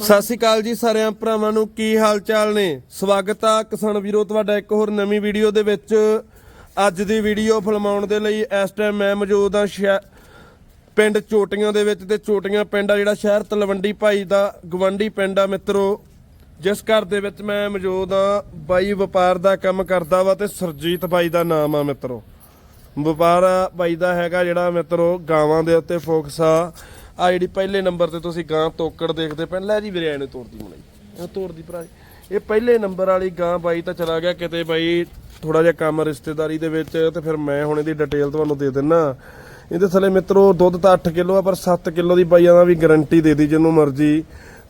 ਸਤਿ ਸ਼੍ਰੀ ਅਕਾਲ ਜੀ ਸਾਰਿਆਂ ਭਰਾਵਾਂ ਨੂੰ, ਕੀ ਹਾਲ ਚਾਲ ਨੇ? ਸਵਾਗਤ ਆ ਕਿਸਾਨ ਵੀਰੋ, ਤੁਹਾਡਾ ਇੱਕ ਹੋਰ ਨਵੀਂ ਵੀਡੀਓ ਦੇ ਵਿੱਚ। ਅੱਜ ਦੀ ਵੀਡੀਓ ਫਿਲਮਾਉਣ ਦੇ ਲਈ ਇਸ ਟਾਈਮ ਮੈਂ ਮੌਜੂਦ ਆ ਸ਼ਹਿ- ਪਿੰਡ ਚੋਟੀਆਂ ਦੇ ਵਿੱਚ ਤੇ ਚੋਟੀਆਂ ਪਿੰਡ ਆ ਜਿਹੜਾ ਸ਼ਹਿਰ ਤਲਵੰਡੀ ਭਾਈ ਦਾ ਗਵੰਡੀ ਪਿੰਡ ਆ ਮਿੱਤਰੋ। ਜਿਸ ਘਰ ਦੇ ਵਿੱਚ ਮੈਂ ਮੌਜੂਦ ਆ ਬਾਈ ਵਪਾਰ ਦਾ ਕੰਮ ਕਰਦਾ ਵਾ ਤੇ ਸਰਜੀਤ ਬਾਈ ਦਾ ਨਾਮ ਆ ਮਿੱਤਰੋ। ਵਪਾਰ ਬਾਈ ਦਾ ਹੈਗਾ ਜਿਹੜਾ ਮਿੱਤਰੋ, ਗਾਵਾਂ ਦੇ ਉੱਤੇ ਫੋਕਸ ਆ। ਆ ਜਿਹੜੀ ਪਹਿਲੇ ਨੰਬਰ ਤੇ ਤੁਸੀਂ ਗਾਂ ਤੋਕੜ ਦੇਖਦੇ ਪੈਣ ਲੈ ਜੀ ਵੀਰੇ ਇਹਨੂੰ ਤੋੜਦੀ ਮਲਾਈ ਇਹ ਤੋੜਦੀ ਭਰਾ ਇਹ ਪਹਿਲੇ ਨੰਬਰ ਵਾਲੀ ਗਾਂ ਬਾਈ ਤਾਂ ਚਲਾ ਗਿਆ ਕਿਤੇ ਬਾਈ ਥੋੜਾ ਜਿਹਾ ਕੰਮ ਰਿਸ਼ਤੇਦਾਰੀ ਦੇ ਵਿੱਚ, ਤੇ ਫਿਰ ਮੈਂ ਹੁਣ ਇਹਦੀ ਡਿਟੇਲ ਤੁਹਾਨੂੰ ਦੇ ਦਿੰਨਾ। ਇਹਦੇ ਥੱਲੇ ਮਿੱਤਰੋ, ਦੁੱਧ ਤਾਂ 8 ਕਿਲੋ ਆ, ਪਰ 7 ਕਿਲੋ ਦੀ ਬਾਈਆਂ ਦਾ ਵੀ ਗਾਰੰਟੀ ਦੇ ਦੀ ਜਿੰਨੂੰ ਮਰਜ਼ੀ।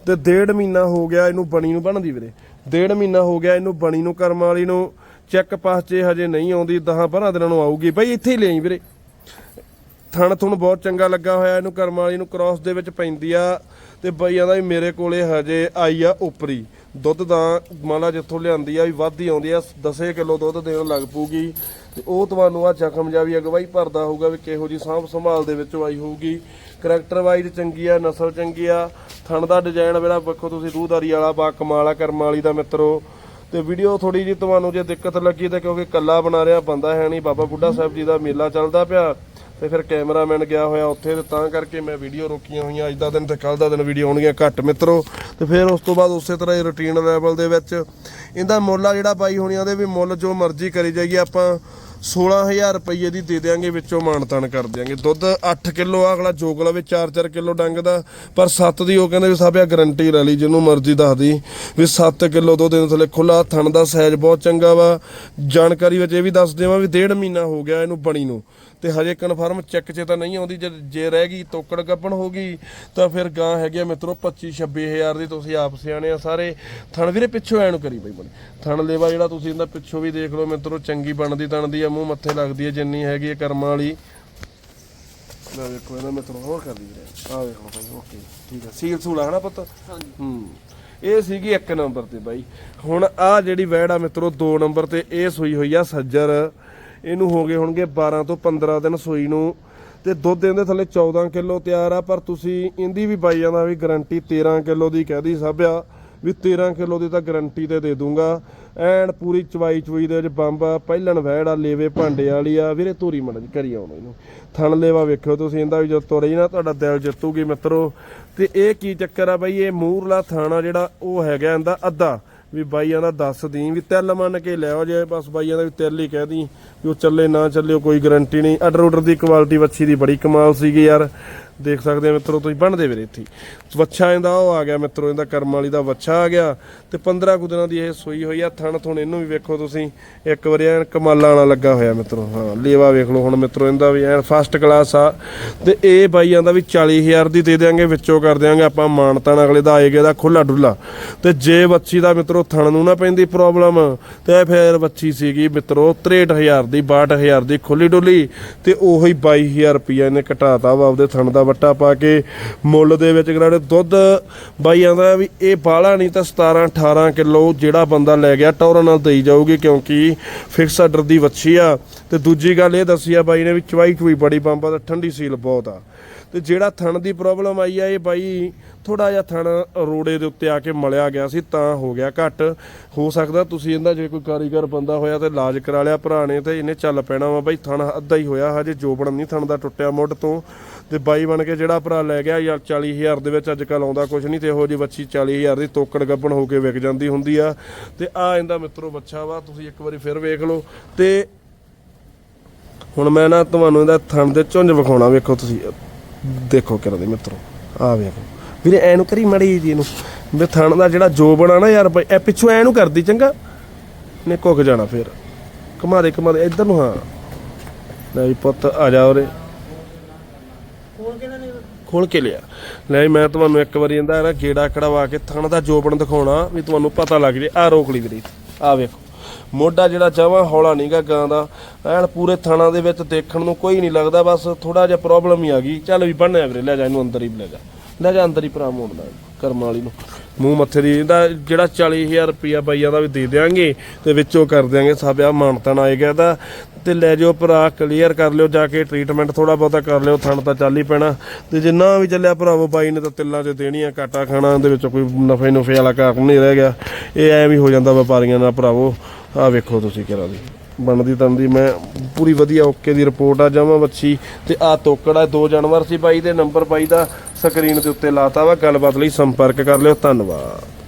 ਤੇ ਡੇਢ ਮਹੀਨਾ ਹੋ ਗਿਆ ਇਹਨੂੰ ਬਣੀ ਨੂੰ, ਬਣਦੀ ਵੀਰੇ। ਡੇਢ ਮਹੀਨਾ ਹੋ ਗਿਆ ਇਹਨੂੰ ਬਣੀ ਨੂੰ, ਕਰਮ ਵਾਲੀ ਨੂੰ ਚੈੱਕ ਪਾਸ 'ਚ ਹਜੇ ਨਹੀਂ ਆਉਂਦੀ 10 12 ਦਿਨਾਂ ਨੂੰ ਆਊਗੀ। ਬਾਈ ਇੱਥੇ ਹੀ ਲਿਆਈ ਵੀਰੇ। ਥਣ ਥੁਣ ਬਹੁਤ ਚੰਗਾ ਲੱਗਾ ਹੋਇਆ, ਇਹਨੂੰ ਕਰਮ ਵਾਲੀ ਨੂੰ ਕ੍ਰਾਸ ਦੇ ਵਿੱਚ ਪੈਂਦੀ ਆ ਤੇ ਬਈ ਦਾ ਵੀ ਮੇਰੇ ਕੋਲੇ ਹਜੇ ਆਈ ਆ ਉਪਰੀ। ਦੁੱਧ ਦਾ ਮਾਲਾ ਜਿੱਥੋਂ ਲਿਆਂਦੀ ਆ, ਵੀ ਵੱਧ ਹੀ ਆਉਂਦੀ ਆ 10 ਕਿਲੋ ਦੁੱਧ ਦੇਣ ਲੱਗ ਪੂਗੀ ਤੇ ਉਹ ਤੁਹਾਨੂੰ ਆ ਜ਼ਖਮ ਜਾ ਵੀ ਅਗਵਾਈ ਭਰਦਾ ਹੋਊਗਾ ਵੀ ਕਿਹੋ ਜੀ ਸਾਂਭ ਸੰਭਾਲ ਦੇ ਵਿੱਚੋਂ ਆਈ ਹੋਊਗੀ। ਕਰੈਕਟਰ ਵਾਈਜ਼ ਚੰਗੀ ਆ, ਨਸਲ ਚੰਗੀ ਆ। ਥਣ ਦਾ ਡਿਜ਼ਾਈਨ ਵੇਲਾ ਵੇਖੋ ਤੁਸੀਂ, ਰੂਹਦਾਰੀ ਵਾਲਾ ਬਾ ਕਮਾਲ ਆ ਕਰਮ ਵਾਲੀ ਦਾ ਮਿੱਤਰੋ। ਤੇ ਵੀਡੀਓ ਥੋੜੀ ਜੀ ਤੁਹਾਨੂੰ ਜੇ ਦਿੱਕਤ ਲੱਗੀ ਤਾਂ ਕਿਉਂਕਿ ਕੱਲਾ ਬਣਾ ਰਿਹਾ, ਬੰਦਾ ਹੈ ਨਹੀਂ। ਬਾਬਾ ਬੁੱਢਾ ਸਾਹਿਬ ਜੀ ਦਾ ਮੇਲਾ ਚੱਲਦਾ ਪਿਆ। ਤੇ ਫਿਰ ਕੈਮਰਾਮੈਨ ਗਿਆ ਹੋਇਆ ਉੱਥੇ ਤੇ ਤਾਂ ਕਰਕੇ ਮੈਂ ਵੀਡੀਓ ਰੋਕੀਆਂ ਹੋਈਆਂ। ਅੱਜ ਦਾ ਦਿਨ ਤੇ ਕੱਲ ਦਾ ਦਿਨ ਵੀਡੀਓ ਆਉਣਗੀਆਂ ਘੱਟ ਮਿੱਤਰੋ। ਤੇ ਫਿਰ ਉਸ ਤੋਂ ਬਾਅਦ ਉਸੇ ਤਰ੍ਹਾਂ ਹੀ ਰੁਟੀਨ ਲੈਵਲ ਦੇ ਵਿੱਚ ਇਹਦਾ ਮੁੱਲ ਆ ਜਿਹੜਾ ਬਾਈ ਹੋਣੀ ਉਹਦੇ ਵੀ ਮੁੱਲ ਜੋ ਮਰਜ਼ੀ ਕਰੀ ਜਾਈਏ, ਆਪਾਂ 16000 ਰੁਪਏ ਦੀ ਦੇ ਦਿਆਂਗੇ, ਵਿੱਚੋਂ ਮਾਨਤਾਨ ਕਰ ਦਿਆਂਗੇ। ਦੁੱਧ 8 ਕਿਲੋ ਆ, ਅਗਲਾ ਜੋਗ ਲਵੇ 4-4 ਕਿਲੋ ਡੰਗ ਦਾ ਪਰ 7 ਦੀ ਉਹ ਕਹਿੰਦੇ ਵੀ ਸਾਬਿਆ ਗਰੰਟੀ ਲੈ ਲਈ, ਜਿਹਨੂੰ ਮਰਜ਼ੀ ਦੱਸਦੀ ਵੀ 7 ਕਿਲੋ ਦੁੱਧ ਦੇ ਥੱਲੇ ਖੁੱਲਾ ਥਣ ਦਾ ਸਾਈਜ਼ ਬਹੁਤ ਚੰਗਾ ਵਾ। ਜਾਣਕਾਰੀ ਵਿੱਚ ਇਹ ਵੀ ਦੱਸ ਦੇਵਾਂ ਵੀ ਡੇਢ ਮਹੀਨਾ ਹੋ ਗਿਆ ਇਹਨੂੰ ਬਣੀ ਨੂੰ। ਤੇ ਹਜੇ ਕਨਫਰਮ ਚੈੱਕ 'ਚ ਤਾਂ ਨਹੀਂ ਆਉਂਦੀ ਜੇ ਜੇ ਰਹਿ ਗਈ ਤੋਕੜ ਗੱਪਣ ਹੋ ਗਈ ਤਾਂ ਫਿਰ ਗਾਂ ਹੈਗੀ ਆ ਮਿੱਤਰੋ 25 26000 ਦੀ ਤੁਸੀਂ ਆਪ ਸਿਆਣੇ ਆ ਸਾਰੇ। ਥਣ ਵੀਰੇ ਪਿੱਛੋਂ ਐ ਨੂੰ ਕਰੀ ਬਈ ਬਣੇ। ਥਣ ਲੇਵਾ ਜਿਹੜਾ ਤੁਸੀਂ ਇਹਦਾ ਪਿੱਛੋਂ ਵੀ ਦੇਖ ਲਓ ਮਿੱਤਰੋ ਚੰਗੀ ਬਣਦੀ ਤਣਦੀ ਆ ਮੂੰਹ ਮੱਥੇ ਲੱਗਦੀ ਹੈ ਜਿੰਨੀ ਹੈਗੀ ਕਰਮਾਂ ਵਾਲੀ। ਲੈ ਵੇਖੋ ਇਹਦਾ ਮਿੱਤਰੋ ਹੋਰ ਕਰ ਵੀਰੇ ਆ ਵੇਖੋ ਭਾਈ ਓਕੇ ਠੀਕ ਹੈ ਸੀਲ ਸੂਲਾ ਹਨਾ ਪੁੱਤ? ਹੂੰ। ਇਹ ਸੀਗੀ ਇੱਕ ਨੰਬਰ ਤੇ ਬਾਈ। ਹੁਣ ਆ ਜਿਹੜੀ ਵੈੜ ਆ ਮਿੱਤਰੋ 2 ਨੰਬਰ ਤੇ ਇਹ ਸੂਈ ਹੋਈ ਆ ਸੱਜਰ। ਇਹਨੂੰ ਹੋ ਗਏ ਹੋਣਗੇ 12 ਤੋਂ 15 ਦਿਨ ਸੂਈ ਨੂੰ। ਤੇ ਦੁੱਧ ਇਹਦੇ ਥੱਲੇ 14 ਕਿਲੋ ਤਿਆਰ ਆ, ਪਰ ਤੁਸੀਂ ਇਹਦੀ ਵੀ ਬਾਈਆਂ ਦਾ ਵੀ ਗਾਰੰਟੀ 13 ਕਿਲੋ ਦੀ ਕਹਦੀ ਸਾਬਿਆ ਵੀ 13 ਕਿਲੋ ਦੀ ਤਾਂ ਗਾਰੰਟੀ ਤੇ ਦੇ ਦੂੰਗਾ। ਐਨ ਪੂਰੀ ਚਵਾਈ ਚੁਈ ਦੇ ਵਿੱਚ ਬੰਬ ਆ, ਪਹਿਲਣ ਵਹਿੜ ਆ, ਲੇਵੇ ਭਾਂਡੇ ਵਾਲੀ ਆ। ਵੀਰੇ ਧੂਰੀ ਮੜ ਕਰੀ ਆਉਣਾ ਇਹਨੂੰ ਥਣ ਲੇਵਾ ਵੇਖਿਓ ਤੁਸੀਂ, ਇਹਦਾ ਵੀ ਜਦੋਂ ਤੁਰੇ ਨਾ, ਤੁਹਾਡਾ ਦਿਲ ਜਿੱਤੂਗੀ ਮਿੱਤਰੋ। ਤੇ ਇਹ ਕੀ ਚੱਕਰ ਆ ਬਾਈ, ਇਹ ਮੂਰਲਾ ਥਾਣਾ ਜਿਹੜਾ ਉਹ ਹੈਗਾ ਇਹਦਾ ਅੱਧਾ। ਵੀ ਬਾਈਆਂ ਦਾ ਦੱਸ ਦੀ, ਵੀ ਤਿਲ ਮੰਨ ਕੇ ਲਿਆਓ ਜੇ, ਬਸ ਬਾਈਆਂ ਦਾ ਵੀ ਤਿਲ ਹੀ ਕਹਿ ਦੀ, ਵੀ ਉਹ ਚੱਲੇ ਨਾ ਚੱਲੇ, ਉਹ ਕੋਈ ਗਰੰਟੀ ਨਹੀਂ। ਆਰਡਰ ਆਰਡਰ ਦੀ ਕੁਆਲਿਟੀ ਵੱਛੀ ਦੀ ਬੜੀ ਕਮਾਲ ਸੀਗੀ ਯਾਰ। ਦੇਖ ਸਕਦੇ ਆ ਮਿੱਤਰੋ, ਤੁਸੀਂ ਬਣਦੇ ਵੀਰੇ ਇੱਥੇ। ਵੱਛਾ ਇਹਦਾ ਉਹ ਆ ਗਿਆ ਮਿੱਤਰੋ, ਇਹਦਾ ਕਰਮ ਵਾਲੀ ਦਾ ਵੱਛਾ ਆ ਗਿਆ। ਤੇ 15 ਕੁ ਦਿਨਾਂ ਦੀ ਇਹ ਸੋਈ ਹੋਈ ਆ, ਥਣ ਥੁਣ ਇਹਨੂੰ ਵੀ ਵੇਖੋ ਤੁਸੀਂ। ਇੱਕ ਵਾਰੀ ਐਨ ਕਮਾਲਾਂ ਵਾਲਾ ਲੱਗਾ ਹੋਇਆ ਮਿੱਤਰੋ, ਹਾਂ, ਲੇਵਾ ਵੇਖ ਲਓ ਹੁਣ ਮਿੱਤਰੋ, ਇਹਦਾ ਵੀ ਐਨ ਫਸਟ ਕਲਾਸ ਆ। ਤੇ ਇਹ ਬਾਈ ਆਂਦਾ ਵੀ 40000 ਦੀ ਦੇ ਦਿਆਂਗੇ, ਵਿੱਚੋਂ ਕਰ ਦਿਆਂਗੇ ਆਪਾਂ ਮਾਨਤਾਨ ਅਗਲੇ ਦਾ, ਆਏਗਾ ਦਾ ਖੁੱਲਾ ਡੁੱਲਾ ਤੇ ਜੇ ਬੱਚੀ ਦਾ ਮਿੱਤਰੋ ਥਣ ਨੂੰ ਨਾ ਪੈਂਦੀ ਪ੍ਰੋਬਲਮ ਤੇ ਫਿਰ ਬੱਚੀ ਸੀਗੀ ਮਿੱਤਰੋ 63000 ਦੀ 62000 ਦੀ ਖੁੱਲੀ ਡੁੱਲੀ ਤੇ ਉਹੀ 22000 ਰੁਪਈਆ ਇਹਨੇ ਘਟਾਤਾ ਵਾ ਆਪਦੇ ਥਣ ਦਾ ਵੱਟਾ ਪਾ ਕੇ ਮੁੱਲ ਦੇ ਵਿੱਚ ਗਰਾੜੇ ਦੁੱਧ। ਬਾਈ ਦਾ ਵੀ ਇਹ ਬਾਹਲਾ ਨਹੀਂ ਤਾਂ 17 18 ਕਿਲੋ ਜਿਹੜਾ ਬੰਦਾ ਲੈ ਗਿਆ, ਟੌਰਾਂ ਨਾਲ ਦੇਈ ਜਾਊਗੀ ਕਿਉਂਕਿ ਫਿਕਸ ਆਰਡਰ ਦੀ ਵੱਛੀ ਆ। ਤੇ ਦੂਜੀ ਗੱਲ ਇਹ ਦੱਸੀ ਆ ਬਾਈ ਨੇ ਵੀ ਚਵਾਈ ਚੁਈ ਬੜੀ, ਬੰਬਾ ਤੇ ਠੰਡੀ ਸੀਲ ਬਹੁਤ ਆ। ਤੇ ਜਿਹੜਾ ਥਣ ਦੀ ਪ੍ਰੋਬਲਮ ਆਈ ਆ ਇਹ ਬਾਈ ਥੋੜਾ ਜਿਹਾ ਥਣ ਰੋੜੇ ਦੇ ਉੱਤੇ ਆ ਕੇ ਮਲਿਆ ਗਿਆ ਸੀ, ਤਾਂ ਹੋ ਗਿਆ ਘੱਟ। ਹੋ ਸਕਦਾ ਤੁਸੀਂ ਇਹਦਾ ਜੇ ਕੋਈ ਕਾਰੀਗਰ ਬੰਦਾ ਹੋਇਆ ਤੇ ਇਲਾਜ ਕਰਾ ਲਿਆ, ਭਰਾ ਨੇ ਤੇ ਇਹਨੇ ਚੱਲ ਪੈਣਾ ਵਾ ਬਾਈ, ਥਣ ਅੱਧਾ ਹੀ ਹੋਇਆ, ਹਜੇ ਜੋਬਣ ਨਹੀਂ ਥਣ ਦਾ ਟੁੱਟਿਆ ਮੁੱਢ ਤੋਂ। ਤੇ ਬਾਈ ਬਣ ਕੇ ਜਿਹੜਾ ਭਰਾ ਲੈ ਗਿਆ, ਯਾਰ 40000 ਦੇ ਵਿੱਚ ਅੱਜ ਕੱਲ ਆਉਂਦਾ ਕੁਝ ਨਹੀਂ ਤੇ ਇਹੋ ਜਿਹੀ ਬੱਚੀ 40000 ਦੀ ਤੋਕੜ ਗੱਬਣ ਹੋ ਕੇ ਵਿਕ ਜਾਂਦੀ ਹੁੰਦੀ ਆ। ਤੇ ਆ ਇਹਦਾ ਮਿੱਤਰੋ ਬੱਚਾ ਵਾ, ਤੁਸੀਂ ਇੱਕ ਵਾਰੀ ਫਿਰ ਵੇਖ ਲਓ। ਤੇ ਹੁਣ ਮੈਂ ਨਾ ਤੁਹਾਨੂੰ ਇਹਦਾ ਥਣ ਦੇ ਝੁੰਝ ਵਿਖਾਉਣਾ, ਵੇਖੋ ਤੁਸੀਂ। ਦੇਖੋ ਕਿਹੜਾ ਦੇ ਮਿੱਤਰੋ। ਆ ਵੇਖੋ। ਵੀਰੇ ਐ ਨੂੰ ਕਰੀ ਮੜੀ ਜੀ ਇਹਨੂੰ। ਵੀ ਥਣ ਦਾ ਜਿਹੜਾ ਜੋ ਬਣਾ ਨਾ ਯਾਰ ਬਈ, ਇਹ ਪਿੱਛੋਂ ਐ ਨੂੰ ਕਰਦੀ ਚੰਗਾ। ਨੇ ਕੁੱਕ ਜਾਣਾ ਫਿਰ। ਘੁਮਾ ਦੇ ਘੁਮਾ ਦੇ ਇੱਧਰ ਨੂੰ ਹਾਂ। ਲੈ ਵੀ ਪੁੱਤ ਆ ਜਾ ਉਰੇ। ਖੋਲ ਕੇ ਲਿਆ। ਲੈ ਮੈਂ ਤੁਹਾਨੂੰ ਇੱਕ ਵਾਰੀ ਇਹਦਾ ਨਾ ਗੇੜਾ ਕਢਵਾ ਕੇ ਥਣ ਦਾ ਜੋਬਣ ਦਿਖਾਉਣਾ ਵੀ ਤੁਹਾਨੂੰ ਪਤਾ ਲੱਗ ਜੇ। ਆ ਰੋਕ ਲਈ ਵੀਰੇ। ਆ ਵੇਖੋ। ਮੋਢਾ ਜਿਹੜਾ ਜਮਾਂ ਹੌਲਾ ਨਹੀਂਗਾ ਗਾਂ ਦਾ। ਐਨ ਪੂਰੇ ਥਾਣਾ ਦੇ ਵਿੱਚ ਦੇਖਣ ਨੂੰ ਕੋਈ ਨਹੀਂ ਲੱਗਦਾ ਬਸ ਥੋੜਾ ਜਿਹਾ ਪ੍ਰੋਬਲਮ ਹੀ ਆ ਗਈ। ਚੱਲ ਵੀ ਬਣਿਆ ਵੀਰੇ ਲੈ ਜਾ ਇਹਨੂੰ ਅੰਦਰ ਹੀ ਲੈ ਜਾ। ਲੈ ਜਾ ਅੰਦਰ ਹੀ ਭਰਾ ਮੋੜਦਾ ਲੈ, ਕਰਮ ਵਾਲੀ ਨੂੰ। ਮੂੰਹ ਮੱਥੇ ਦੀ, ਇਹਦਾ ਜਿਹੜਾ 40000 ਰੁਪਿਆ ਬਾਈਆਂ ਦਾ ਵੀ ਦੇ ਦਿਆਂਗੇ, ਤੇ ਵਿੱਚੋਂ ਕਰ ਦਿਆਂਗੇ ਸਾਬਿਆ ਮਾਨਤਨ ਆਏਗਾ ਇਹਦਾ ਤੇ। ਲੈ ਜਾਓ ਭਰਾ ਕਲੀਅਰ ਕਰ ਲਿਓ ਜਾ ਕੇ ਟ੍ਰੀਟਮੈਂਟ ਥੋੜਾ ਬਹੁਤਾ ਕਰ ਲਿਓ, ਥਣ ਤਾਂ ਚੱਲ ਹੀ ਪੈਣਾ। ਤੇ ਜਿੰਨਾ ਵੀ ਚੱਲਿਆ ਭਰਾਵੋ, ਬਾਈ ਨੇ ਤਾਂ ਤਿੱਲਾਂ 'ਚ ਦੇਣੀਆਂ ਕਾਟਾ ਖਾਣਾ ਦੇ ਵਿੱਚ ਕੋਈ ਨਫੇ ਨੁਫੇ ਵਾਲਾ ਕਾਰਨ ਨਹੀਂ ਰਹਿ ਗਿਆ। ਇਹ ਐਵੇਂ ਹੀ ਹੋ ਜਾਂਦਾ ਵਪਾਰੀਆਂ ਨਾਲ ਭਰਾਵੋ। ਆ ਵੇਖੋ ਤੁਸੀਂ ਕਿਹੜਾ ਦੀ ਬਣਦੀ ਤੰਦੀ, ਮੈਂ ਪੂਰੀ ਵਧੀਆ ਓਕੇ ਦੀ ਰਿਪੋਰਟ ਆ ਜਾਵਾਂ ਬੱਚੀ। ਤੇ ਆ ਤੋਕੜਾ ਦੋ ਜਾਨਵਰ ਸੀ ਬਾਈ ਦੇ, ਨੰਬਰ ਬਾਈ ਦਾ ਸਕਰੀਨ ਦੇ ਉੱਤੇ ਲਾਤਾ ਵਾ, ਗੱਲਬਾਤ ਲਈ ਸੰਪਰਕ ਕਰ ਲਿਓ, ਧੰਨਵਾਦ।